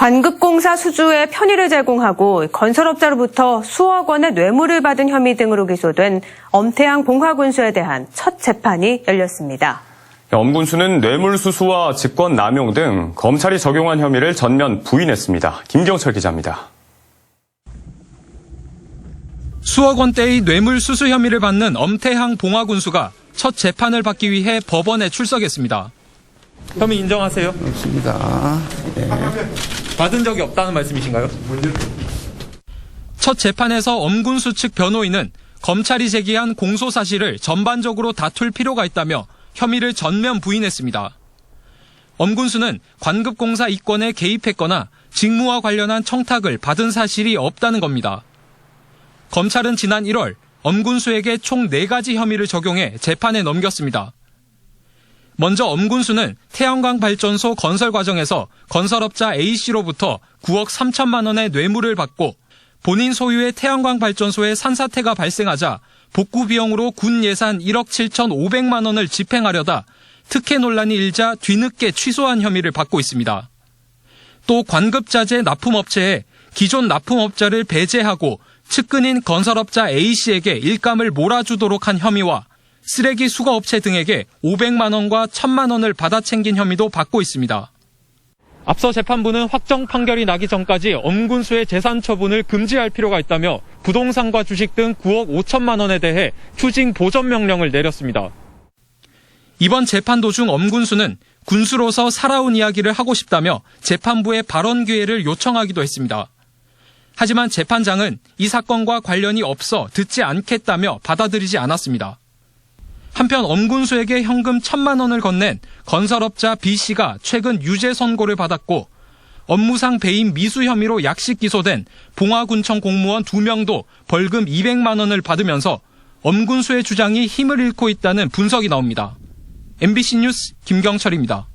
관급공사 수주에 편의를 제공하고 건설업자로부터 수억 원의 뇌물을 받은 혐의 등으로 기소된 엄태양 봉화군수에 대한 첫 재판이 열렸습니다. 엄군수는 뇌물수수와 직권남용 등 검찰이 적용한 혐의를 전면 부인했습니다. 김경철 기자입니다. 수억 원대의 뇌물 수수 혐의를 받는 엄태향 봉화군수가 첫 재판을 받기 위해 법원에 출석했습니다. 혐의 인정하세요? 없습니다. 예. 받은 적이 없다는 말씀이신가요? 첫 재판에서 엄군수 측 변호인은 검찰이 제기한 공소 사실을 전반적으로 다툴 필요가 있다며 혐의를 전면 부인했습니다. 엄군수는 관급공사 이권에 개입했거나 직무와 관련한 청탁을 받은 사실이 없다는 겁니다. 검찰은 지난 1월 엄군수에게 총 4가지 혐의를 적용해 재판에 넘겼습니다. 먼저 엄군수는 태양광 발전소 건설 과정에서 건설업자 A씨로부터 9억 3천만 원의 뇌물을 받고 본인 소유의 태양광 발전소에 산사태가 발생하자 복구 비용으로 군 예산 1억 7천5백만 원을 집행하려다 특혜 논란이 일자 뒤늦게 취소한 혐의를 받고 있습니다. 또 관급자재 납품업체에 기존 납품업자를 배제하고 측근인 건설업자 A씨에게 일감을 몰아주도록 한 혐의와 쓰레기 수거 업체 등에게 500만 원과 1000만 원을 받아 챙긴 혐의도 받고 있습니다. 앞서 재판부는 확정 판결이 나기 전까지 엄군수의 재산 처분을 금지할 필요가 있다며 부동산과 주식 등 9억 5천만 원에 대해 추징 보전 명령을 내렸습니다. 이번 재판 도중 엄군수는 군수로서 살아온 이야기를 하고 싶다며 재판부에 발언 기회를 요청하기도 했습니다. 하지만 재판장은 이 사건과 관련이 없어 듣지 않겠다며 받아들이지 않았습니다. 한편 엄군수에게 현금 천만 원을 건넨 건설업자 B씨가 최근 유죄 선고를 받았고 업무상 배임 미수 혐의로 약식 기소된 봉화군청 공무원 2명도 벌금 200만 원을 받으면서 엄군수의 주장이 힘을 잃고 있다는 분석이 나옵니다. MBC 뉴스 김경철입니다.